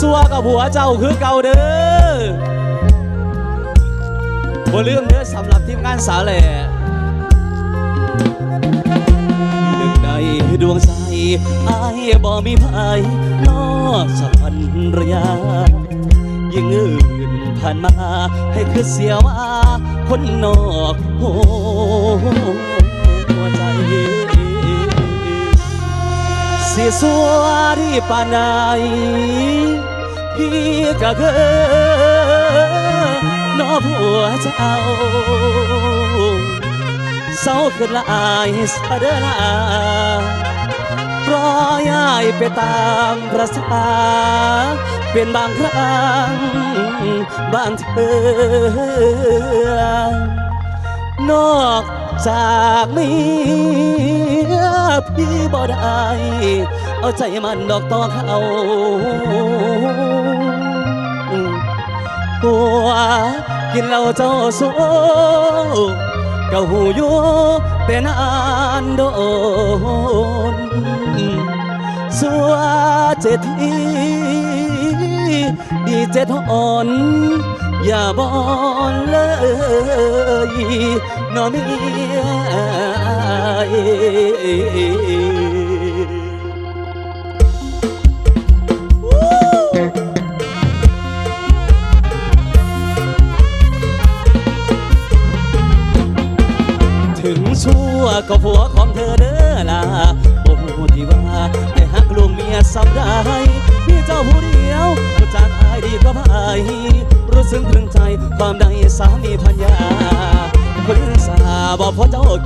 สัวกับผัวเจ้าคือเก่าเด้อบ่ลืมเด้อสำหรับทีมงานสาวแหล่ดึงในดวงใจอายบ่มีภัยนอกจากพันรยายิ่งอื่นผ่านมาให้คือเสียว่าคนนอกโห สิสวดีปานใดพี่ก็เกินอผัวเจ้าเศร้าขึ้นละอายสะเดอลารอยายไปตามประสาเป็นบางครั้งบางเธอนอก จากเมียพี่บ่ได้ เอาใจมันดอกต่อเขาหัวกินเหล้าเจ้าสู้ก็หูอยู่แต่นานโดนสัวเจดทีดีเจดอ่อน อย่าบอนเลยนอนเมีย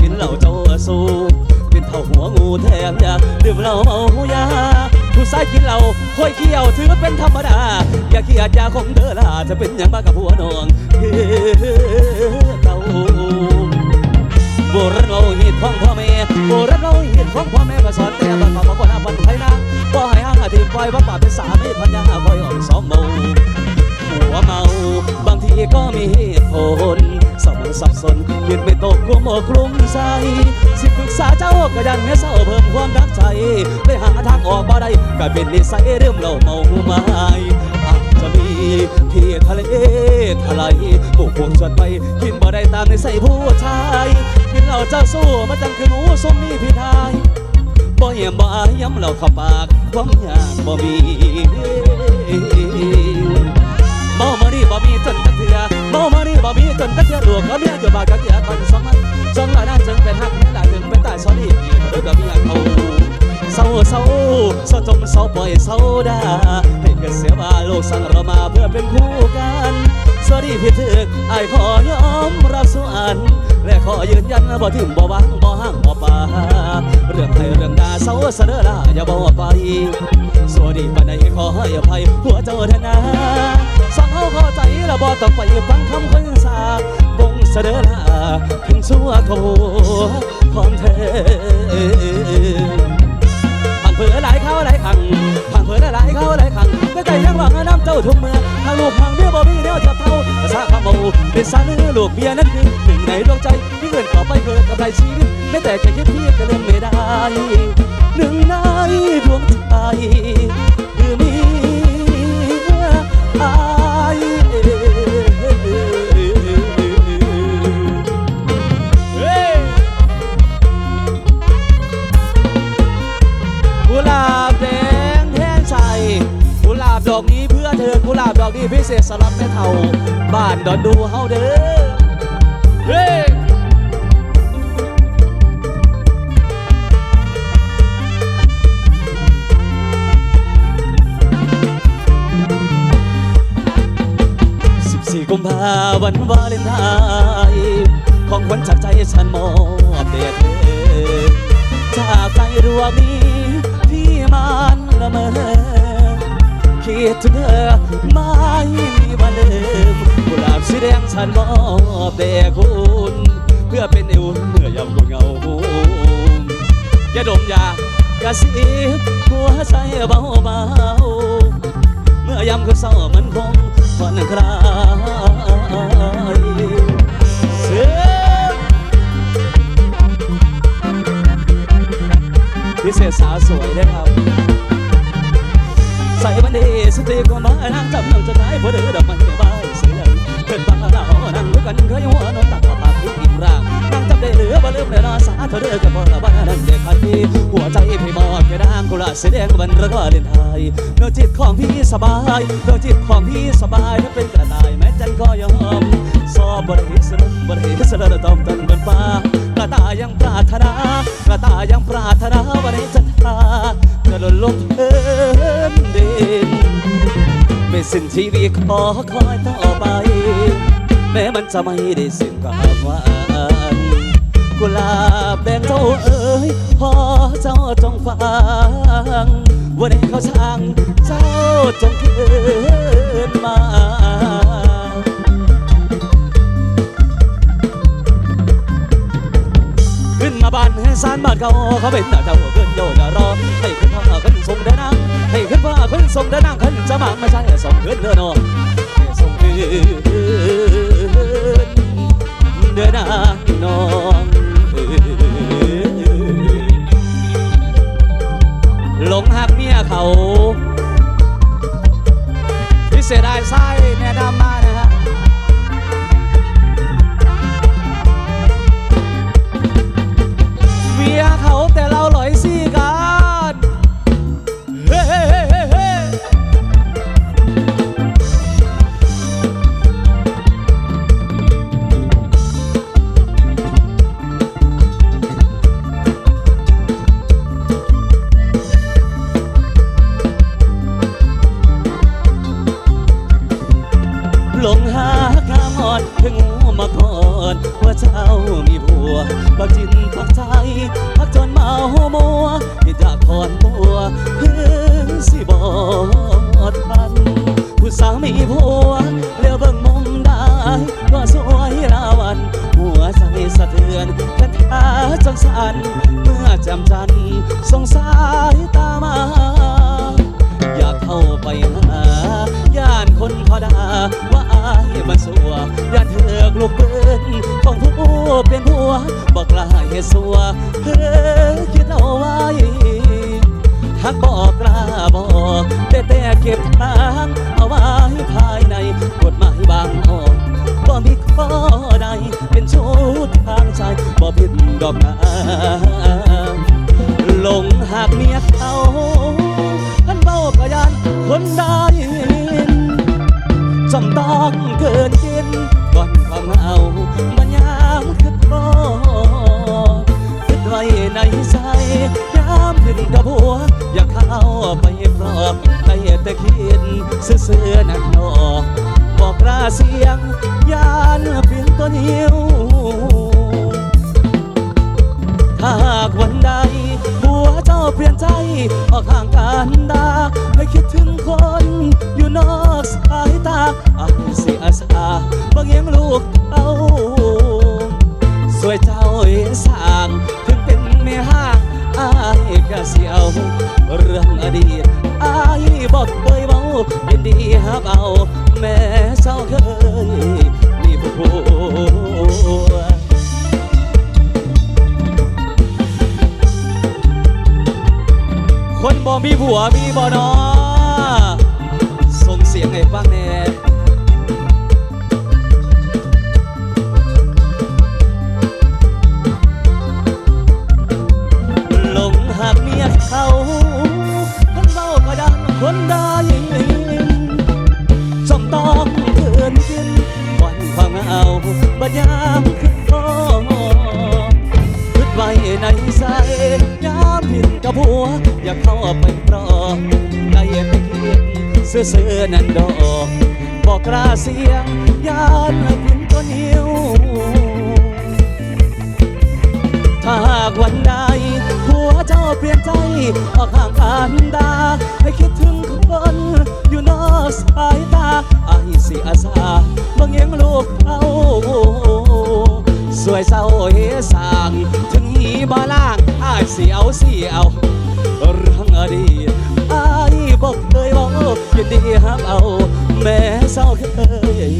กินเหล้าเจ้าสูเป็นเท่าหัวงูแถมยาดื่มเหล้าเมายาผู้ชายกินเหล้าค่อยเขี้ยวถือเป็นธรรมดา อย่าเครียดยาคงเด้อล่ะจะเป็นอย่างบ้ากับหัวน้องเฮ้เต้าโบราณเราหิดของพ่อแม่โบราณเราหิดของพ่อแม่ก็สอนแต่บ้านมาบ่น่าปันไผนะบ่ให้ห่างอาทิตย์ปล่อยว่าป่าเป็นสามีพันยาคอยอ่อนสองเมา หัวเมา บางทีก็มีเหตุผลสมองสับสนคิดไม่ตกกลัวหมอกลุ่มใจสิปรึกษาเจ้าก็ยันแม่เศร้าเพิ่มความรักใจได้หาทางออกบ่ได้ก็เป็นนิสัยเริ่มเราเมาไม้อาจจะมีที่ทะเลทลายผูกพวงชวนไปกินบ่ได้ตามในใส่ผู้ชายกินเหล้าเจ้าสู้มาจังคือหมูส้มมีพี่ทายบ่เยี่ยมบ่อายย้ำเหล้าเข้าปากความอยากบ่มี เมามานี่บ่มีจนตะเถือเมามานี่บ่มีจนตะเถือหลวงก็เมียจนบาดกันเถือนสองมันสองหลายนั่นจึงเป็นหักแม่หลายจึงเป็นตายสอนี่พี่เด้อก็เมียเขาเศร้าเศร้าเศร้าจมเศร้าปล่อยเศร้าดาให้เกิดเสียว่าโลกสั่งเรามาเพื่อเป็นคู่กันสวัสดีพี่ถึกไอ้ขอยอมรับส่วนและขอยืนยันบ่ทิมบ่วางบ่ห่างบ่ป่าเรื่องใครเรื่องดาเศร้าเสนอลาอย่าบอกไปสวัสดีปานใดขอให้อภัยหัวเจ้าเถอะนะ สังเฮาเข้าใจแล้วบ่ต้องไปฟังคำคนสาบงเสนอลาถึงสัวเขาของเธอพังเผือหลายเขาหลายขังพังเผือหลายเขาหลายขังก็ใจยังหวังน้ำเจ้าทุกเมื่อทางลูกพังเบี้ยบ่มีแนวเทียบเท่าสาขโมเป็นสาเนื้อลูกเบียนั่นคือหนึ่งในดวงใจที่เงินขอไปเกิดกับไรชีวิตไม่แต่แค่คิดพี่ก็เริ่มไม่ได้หนึ่งในดวงใจ เศษสำหรับแม่เฒ่า บ้านดอนดูเฮาเด้อเฮ้ย14กุมภาวันวาเลนไทน์ของขวัญจากใจฉันมอบเดชเธอจากใจดวงนี้ที่มันละเมอ คิดถึงเธอไม่มีวันลืมกุหลาบสีแดงฉันมอบแด่คุณ เพื่อเป็นเอวเมื่อยามคนเหงาอย่าดมยากระซิบหัวใจเบาเบาเมื่อยามคนเศร้ามันคงผ่อนคลายเสียงพิเศษสาวสวยนะครับ สส่บันดีสติก็มานั่งจำนองจะได้บ่เดือดอกไม้ใบเสียงเพิ่นบ้าเรานั่งด้วยกันเคยหัวนอนตักปากทุกอิ่มร่างน เธอเด้อกับบ่ลบ้านั่นเด็กพันทีหัวใจพี่มอบแค่นางกุหลาบสีแดงวันระก็เล่นไทยดวงจิตของพี่สบายดวงจิตของพี่สบายถ้าเป็นกระต่ายแม้จันก็ยอมสอบบริสุทธิ์บริสุทธิ์ตอมตันบนฟ้ากระต่ายยังปรารถนากระต่ายยังปรารถนาวันนี้จะทากระโดดลงเอินเด่นไม่สิ้นชีวิตขอคอยต่อไป แม้มันจะไม่ได้สิ้นความหวาน กุหลาบแดงเจ้าเอ๋ยพอเจ้าจงฟังวันนี้เขาช่างเจ้าจงคืนมาขึ้นมาบ้านให้สารบ้านเขาเขาเป็นแต่เจ้าเกินโยอย่ารอให้ขึ้นผ้าขึ้นทรงเดินนางให้ขึ้นผ้าขึ้นทรงเดินนางขึ้นจะมาไม่ใช่ส่งขึ้นเดินนองให้ส่งขึ้นเดินนางน้อง หลงหักเมียเขาพิเศษได้ไส้แน่ดำมา นของผู้เป็นผัวบอกลาเหตุสัวเธอคิดเอาไว้หักบอกกล้าบอกแต่แต่เก็บทางเอาไว้ภายในกฎหมายบางออกบ่มีข้อใดเป็นชุดทางใจบ่ผิดดอกนาหลงหากเมียเขาท่านเบากระยันคนได้จำต้องเกินกินก่อนความเหงา มันยามคือก่คิดไว้ในใจยามขึ้นกับหัว อยากเข้าไปปลอบให้แต่คิดซื่อๆนั่นอบอกกล้าเสียงยานเพียงตัวนิ้วถ้าหากวันใดหัวเจ้าเปลี่ยนใจ ออกห่างกันดาให้คิดถึงคน อยู่นอกสายตาอายเสียสาบางอยังลูก สวยเจ้าเอสางถึงเป็นแม่ห้างอายก็เสียวเรื่องอดีตอายบอกเคยเบายินดีฮับเอา แม่เศร้าเคยมีผัวคนบ่มีผัวมีบ่นอส่งเสียงให้ฟังแน่ เสื่อนั่นดอกบอกกล้าเสียงยานพินตัวนิ้ว ถ้าหากวันใด หัวเจ้าเปลี่ยนใจ ออกห่างกันดา ให้คิดถึงคนอยู่นอกสายตาไอ้สิอาสาบางยังลูกเขาสวยเศร้าเฮสางถึงหีบาล่างอ้ายสิเอาสิเอาเรื่องอดีตไอ้บอกเคยบอก ยินดีฮับเอา แม่เศร้าเคย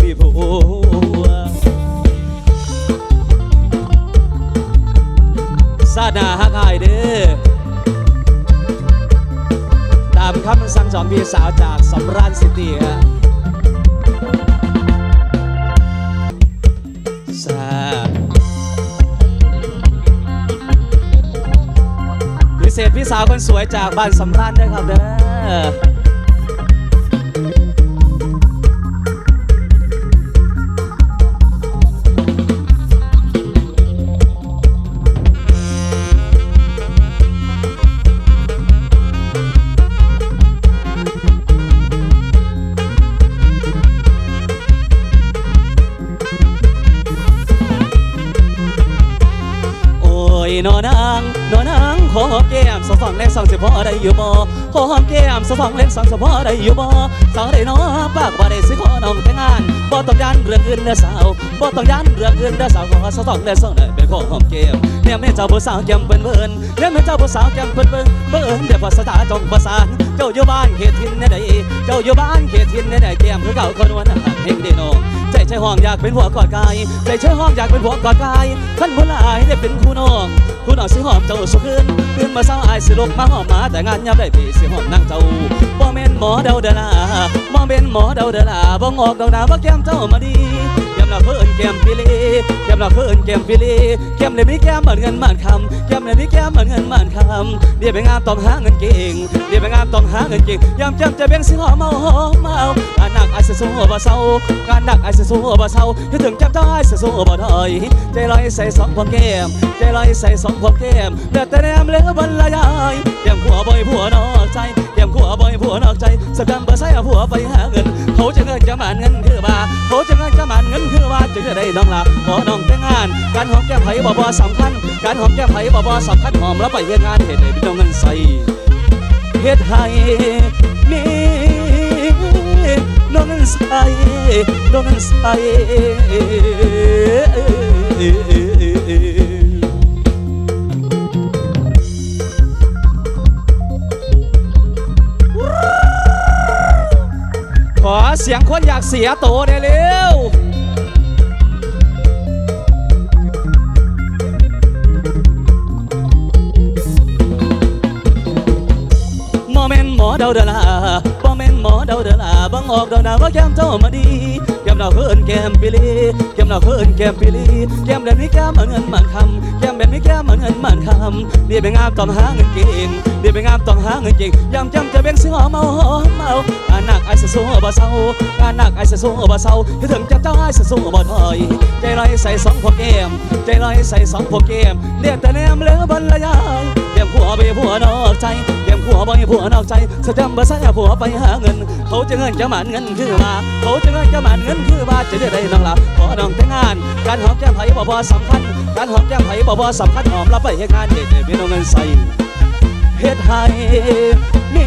มีผัวซาดาฮักอายเด้อตามคำสั่งจองพี่สาวจากสำราญซิตี้ฮะซ่บพิเศษพี่สาวคนสวยจากบ้านสำราญด้วยครับเด้อ พอได้อยู่บ่ขอหอมแก้มสองสองเล่นสองสิบพอได้อยู่บ่สาวได้น้อปากบ่ได้สิขอน้องแต่งงานบ่ต้องยันเรื่องอื่นเด้อสาวบ่ต้องยันเรื่องอื่นเด้อสาวขอสองสองเล่นสองได้เป็นขอหอมแก้มเนี่ยแม่เจ้าผู้สาวแก้มเปิ้นเปิ้นเนี่ยแม่เจ้าผู้สาวแก้มเปิ้นเปิ้นเปิ้นเดี๋ยวภาษาจงประสานเจ้าอยู่บ้านเขตทินแน่ใดเจ้าอยู่บ้านเขตทินแน่ใดแก้มคือเก่าคนวันหักเฮงเดน้อง ใจใช่ห้องอยากเป็นหัวกอดกายใจใช่ห้องอยากเป็นหัวกอดกายท่านผู้หลายได้เป็นคู่น้องคู่น้องสิหอมเจ้าสุขึ้นตื่นมาเศร้าอายสิลกมาหอมมาแต่งานยับได้พี่สิหอมนั่งเจ้าบ่แม่นหมอเดาเดาลาบ่แม่นหมอเดาเดลาบ่งอกดอกดาบ่แก้มเจ้ามาดีแก้มละเพิ่นแก้มปิลีแก้มละเพิ่นแก้มปิลีแก้มเลยมีแก้มเหมือนเงินเหมือนคำแก้มเลยมีแก้มเหมือนเงินเหมือนคำเดี๋ยวไปงานต้องหาเงินเก่งเดี๋ยวไปงานต้องหาเงินเก่งยามจำจะเบ่งสิหอมเมาหอมเมาอันหนักอาจจะสู้บ่เศร้าการหนักอาจจะสู้บ่เศร้าคิดถึงจับได้จะสู้บ่ถอยใจลอยใส่สองความแก้มใจลอยใส่สองความแก้มเดือดแต่แนมเหลือบรรยายแก้มขัวบ่อยผัวนอกใจแก้มขัวบ่อยผัวนอกใจสกรรมบ่ใส่ผัวไปหาเงินเขาจะเงินจะหมันเงินคือว่าเขาจะเงินจะหมันเงินคือว่าจะได้น้องหลับขอน้องแต่งงาน การหอมแก้มไผ่บ่บ่สำคัญ การหอมแก้มไผ่บ่บ่สำคัญหอมแล้วไปเฮ็ดงานเฮ็ดให้พี่น้องเงินใส่เฮ็ดให้มี น้องนั้นใส่น้องนั้นใส่ขอเสียงคนอยากเสียโตได้เร็วมอแมนหมอเดาดลาบ่แม่น หมอเดาเดอาบังออกดอกดาว่าแก้มเจ้ามาดีแก้มดาวเพิ่นแก้มปิลีแก้มดาวเพิ่นแก้มปิลีแก้มแบบนี้แก้มเหมือนเงินเหมือนคำแก้มแบบนี้แก้มเหมือนเงินเหมือนคำเดี๋ยวไปงามต้องหาเงินเก่งเดี๋ยวไปงามต้องหาเงินเก่งยามจำจะเบ่งซื้อหอมเมาหอมเมาอาหนักไอ้สู้บ่เศร้าอาหนักไอ้สู้บ่เศร้าคิดถึงจับเจ้าไอ้สู้บ่ถอยใจลอยใส่สองพวกแก้มใจลอยใส่สองพวกแก้มเรียกแต่แนมเหลือบรรยาย แก้มผัวไปผัวนอกใจแก้มผัวบ่ให้ผัวนอกใจสะจำบ่ใส่ผัวไปหาเงิน เขาจะเงินจะหมันเงินคือมา เขาจะเงินจะหมันเงินคือมาจะได้ได้น้องหลับขอน้องแต่งงาน การหอมแก้มไผ่บ่บ่สำคัญ การหอมแก้มไผ่บ่บ่สำคัญหอมแล้วไปเฮ็ดงานเฮ็ดให้พี่น้องเงินใส่เฮ็ดให้มี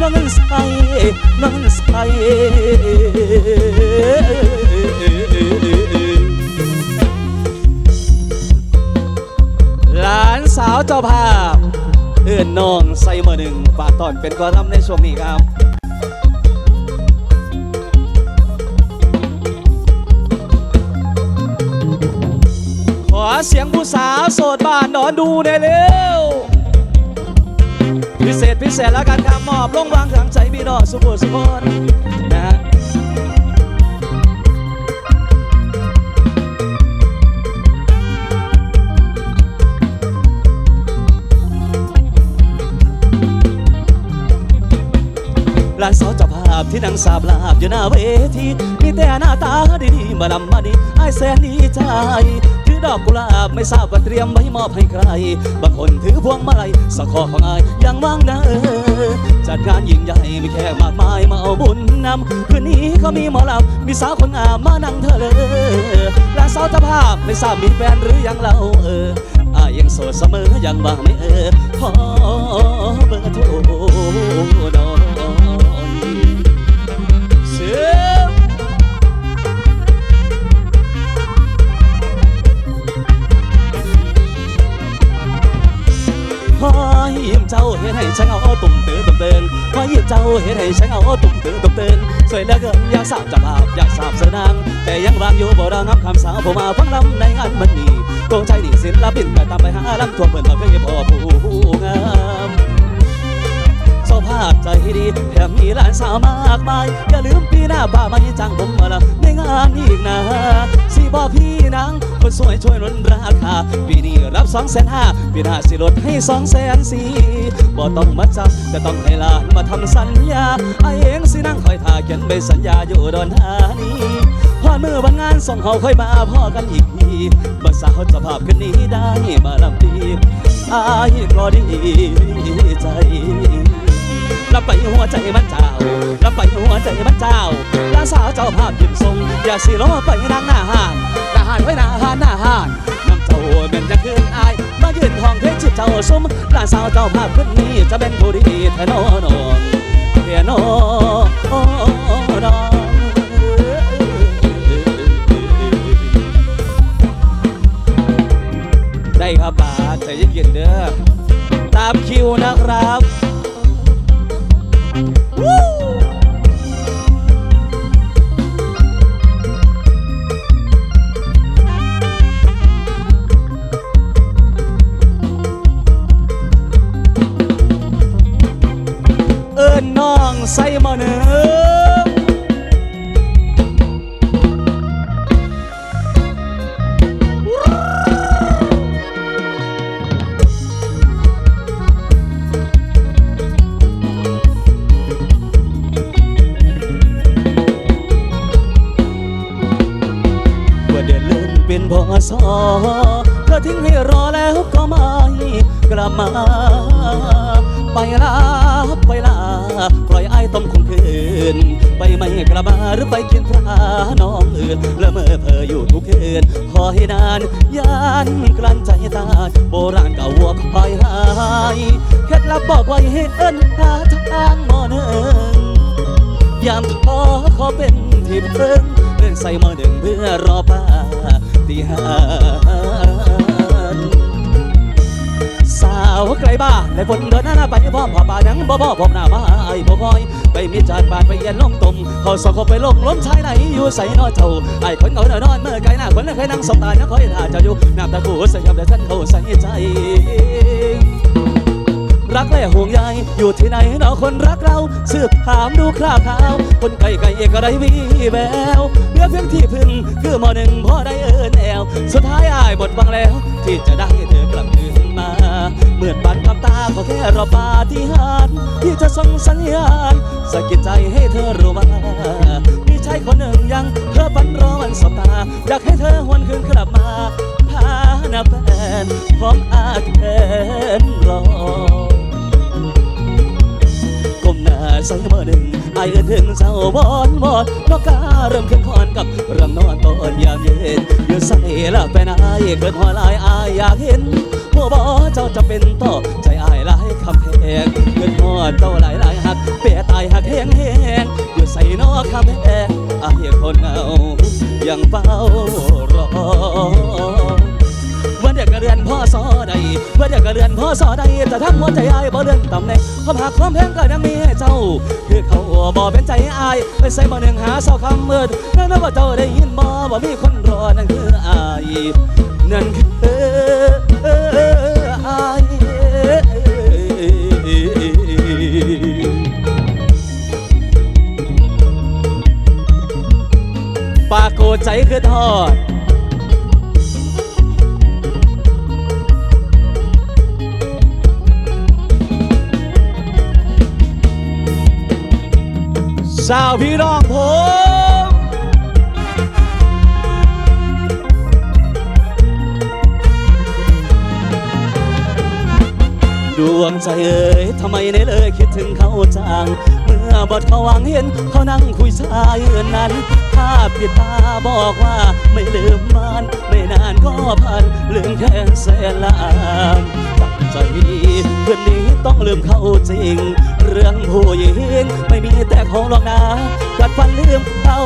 น้องเงินใส่น้องเงินใส่ สาวเจ้าภาพ เอื้อนน้องใส่มือหนึ่งฝากตอนเป็นกอลัมในช่วงนี้ครับขอเสียงผู้สาวโสดบ้านนอนดูได้เร็ว พิเศษพิเศษแล้วกันครับมอบลงวางทางใจพี่น้องสุขสุขนน หลานสาวเจ้าภาพที่นั่งสาบลาบอยู่หน้าเวทีมีแต่หน้าตาดีๆมาลำมาดีไอ้ายแสนดีใจถือดอกกุหลาบไม่ทราบว่าเตรียมไว้มอบให้ใคร บางคนถือพวงมาลัยสะคอของอายยังว่างนะเออจัดงานยิ่งใหญ่มีแขกมากมายมาเอาบุญนำคืนนี้เขามีหมอลำมีสาวคนงามมานั่งเธอเลยหลานสาวเจ้าภาพไม่ทราบมีแฟนหรือยังเราเอออายยังโสดเสมอยังว่างไม่เออขอเบอร์โทรน่อง ยิ้มเจ้าเห็นให้ฉันเอาตุ่มเตือนตุ่มเตือนพอยิ้มเจ้าเห็นให้ฉันเอาตุ่มเตือนตุ่มเตือนสวยเหลือเกินอยากสาบจะภาพอยากสาบเสนางแต่ยังวางอยู่บ่ดังงับคำสาวผมมาฟังลำในงานมันนี่ตัวใจนี่ศิลปินแต่ตามไปหาลำทั่วเปิดมาเพื่อพอผู้งามาภาพใจดีแถมมีหลานสาวมากมาย อย่าลืมปีหน้าป่าไม่จ้างผมมาละในงานอีกนะสิบอพี่นางคนสวยช่วยลดราคา ปีนี้รับสองแสนห้าปีหน้าสิลดให้สองแสนสี่บ่ต้องมาจับแต่ต้องให้หลานมาทำสัญญาไอเองสินั่งคอยท่าเขียนใบสัญญาอยู่ดอนธานีพอดมือวันงานส่งเขาค่อยมาพ่อกันอีกทีบ่สาวจะภาพขึ้นนี้ได้มาลำดีอายก็ดีใจ รับไปหัวใจมันเจ้ารับไปหัวใจมันเจ้าลาสาวเจ้าภาพยิ้มทรง อย่าสิล้อไปนางหน้าห้านหน้าห้านไว้หน้าห้านหน้าห้านน้ำเจ้าเป็นจะขึ้นอาย มายืนห้องเพชรเจ้าสมลาสาวเจ้าภาพขึ้นนี้จะเป็นผู้ดีแทนอนองแทนอนองได้ครับบาทใจเย็นๆเด้อตามคิวนะครับ ใส่มอหนึ่งว่าเดือนเลื่อนเป็นพอสอเธอทิ้งให้รอแล้วก็ไม่กลับมา ไปลาไปลา ปล่อยไอ้ต้มคงคืน ไปไม่กลับมาหรือไปกินพระน้องอื่นละเมอเพออยู่ทุกคืนขอให้นานยานกลั้นใจตายโบราณเก่าวัวคอยหายเคล็ดลับบอกไว้ให้เอิ้นหาทางมอหนึ่งยามท้อขอเป็นที่พึ่งเดินใส่มอหนึ่งเพื่อรอป้าที่หา ไกลบ้าในฝนเดินหน้าไปพ่อพ่อป่ายังบ่บ่อพบหน้ามาไอ้บ่คอยไปมีจานบาดไปเย็นลงตุ่มเขาสองเขาไปลงล้มชายไหนอยู่ใส่นอเจ้าไอ้คนเขาเดินนอนเมื่อไกลหน้าคนเคยนั่งสบตายังคอยท่าเจ้าอยู่น้ำตากูใส่ยำแต่ฉันเขาใส่ใจรักและห่วงใยอยู่ที่ไหนเนาะคนรักเราสืบถามดูคราบข่าว คนไกลไกลเอกได้วีแววเหลือเพียงที่พึ่งคือหมอหนึ่งพ่อได้เอินแอว สุดท้ายอายหมดหวังแล้ว ที่จะได้เธอกลับคืน มาเมื่อปันคำตาก็แค่รอปาที่หานที่จะส่งสัญญาณสะกิดใจให้เธอรู้ว่ามีชายคนหนึ่งยังเธอปันรอวันสบตา อยากให้เธอหวนคืนกลับมาพาหน้าแฟนพร้อมอาแขนรอ ก้มหน้าใส่เมื่อหนึ่งไอายเอินถึงเศร้าบอนบอนนกกาเริ่มขึ้นคอนกับเริ่มนอนตอนยามเย็นอยู่ใส่ละเป็นไอายเกิดหัวลายอายอยากเห็นหัวบอเจ้าจะเป็นต่อใจอายหลายคำแพงเกิดหัวเจ้าหลายหลายหักเปียตายหักแห้งแห้งอยู่ใส่นอกคำแพงอายคนเอายังเฝ้ารอ วันเดียวกระเรือนพ่อสอใดวันเดียวกระเรือนพ่อสอใดแต่ทำหัวใจอายบ่เลื่อนต่ำแน่ความหักความแพงก็ยังมีให้เจ้า คือเขาบ่เป็นใจอายไปใส่บ่หนึ่งหาเศร้าคำมืดนั่นว่าเจ้าได้ยินบ่บ่มีคนรอนั่นคืออายนั่นคืออายปากโกใจคือทอด สาวพี่น้องผมดวงใจเอ่ยทำไมในเลยคิดถึงเขาจัง เมื่อบทเขาหวังเห็นเขานั่งคุยชายอื่นนั้น ภาพติดตาบอกว่าไม่ลืมมัน ไม่นานก็พันลืมแค่แสนละอามตั้ง ใจเพื่อนนี้ต้องลืมเขาจริง เรื่องผู้หญิงไม่มีแต่เขาหรอกนะกัดฟันลืมเขา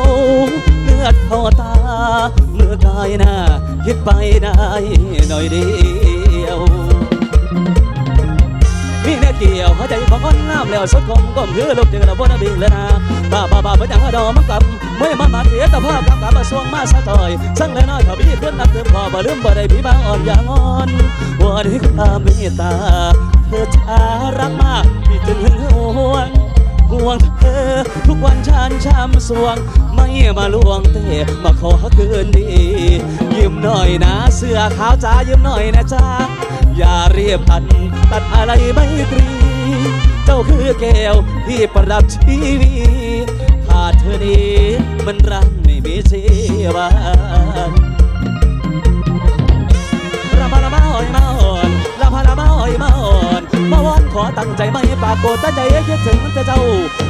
เลือดเขาตา เมื่อกายหน้าคิดไปได้หน่อยเดียวนี่แน่เกี่ยวหัวใจของคนงามแล้วสุดคงก้มคือลูกเจอแล้วบนบินเลยนะบ้าบ้าบ้าเป็นอย่างว่าดอมันกลับ เมื่อมันมาเถียแต่พ่อกำกับมาสวงมาสะจอยสั่งเลยน้อยเขาพี่คนนับเติมพอบ่ลืมบ่ได้พี่บ้าอ่อนอย่างอ่อนว่าด้วยความเมตตาเธอจะรักมากพี่จึงหึงหวงห่วงเธอทุกวันฉันช้ำสวง ไม่มาลวงเตะมาขอคืนดี ยืมหน่อยนะเสื้อขาวจ้ายืมหน่อยนะจ้าอย่าเรียบพันตัดอะไรไม่ตรี เจ้าคือแก้วที่ประดับชีวิต เธอนี้มันรังไม่มีชีวันละมาละมาหอยมาอ่อนละพาละมาหอยมาอ่อนมาวอนขอตั้งใจไม่ปากฏตั้งใจคิดถึงแต่เจ้า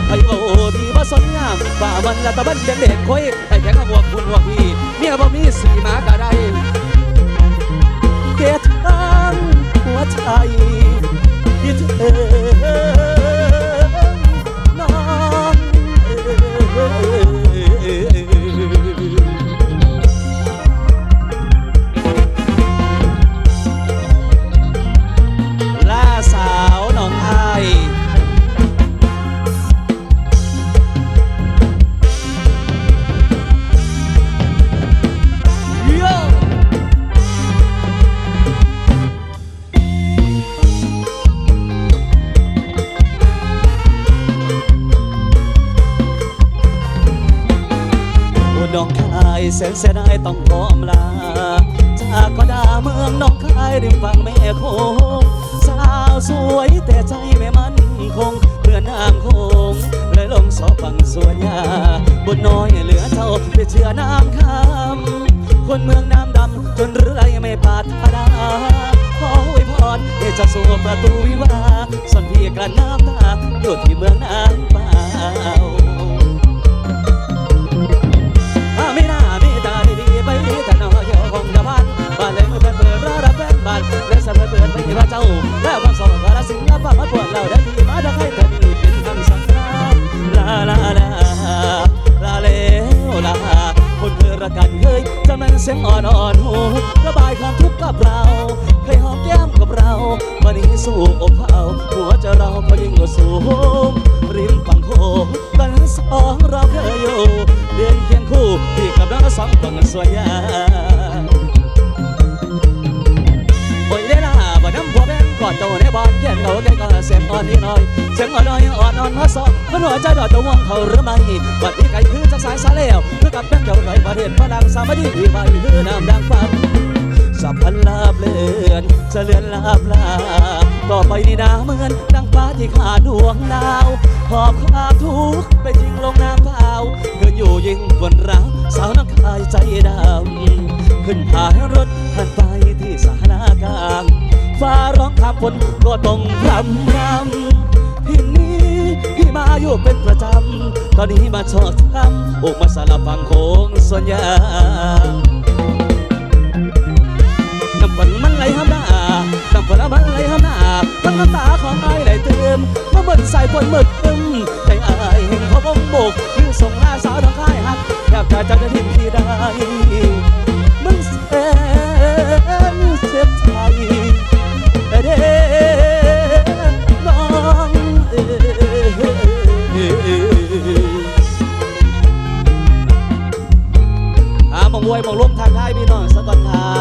ไอ้โอ้ดีว่าสนงามฝ่ามันละตะบันเป็นเด็กคอยไอ้แข็งหัวคุณหัวพี่เมียบ่มีสีมากะไดเกทั้งหัวใจคิดถึง บนน้อยเหลือเท่าไปเชื่อน้ำคำคนเมืองน้ำดำจนเรื่อยไม่ปรารถนาขออวยพรเอจะสู่ประตูวิวาส่วนพี่กระนน้ำตาอยู่ที่เมือง สียงอ่อนอ่อนหูระบายความทุกข์กับเราเคยหอมแก้มกับเราวันนี้สู้อกเขาหัวจะเราก็ยิ่งสูงริมฝั่งโขงกันสองเราเคยอยู่เดินเคียงคู่ที่กับเราสองต้องสวยงาม อ่อนนิดหน่อยเสียงอ่อนน้อยอ่อนนอนมาสอบมันหัวใจดอดตะวงเขาหรือไม่บัดนี้ไก่คือจากสายสาแล้วคือกับแบงเจ้าไก่ประเทศพลังสามัคคีไปคือน้ำดังฟันสับพันลาบเลือนจะเลือนลาบลาต่อไปนี่นาเหมือนดังฟ้าที่ขาดดวงดาวหอบความทุกข์ไปทิ้งลงน้ำเปล่าเพื่อนอยู่ยิ่งบนเราสาวน้ำคายใจดำขึ้นพายรถ หันไปที่สถารากลางฟ้าร้องคำฝนก็ต้องพรำพรำที่นี้พี่มาอยู่เป็นประจำ ตอนนี้มาชอบทำอกมาสลับฟังโค้งส่วนยางน้ำฝนมันไหลห้ามหน้าน้ำฝนมันไหลห้ามหน้าทั้งน้ำตาของไอ้ไหลเติมเมื่อเหมือนสายฝนมืดตึมใจไอ้ายเห็นเขาบงบกคือส่งหน้าสาวน้องค่ายหักแทบจะจะทิ้งพี่ได้มันเส นเบองามองวยมองลมทางได้พี่น้องสะกก่อนครั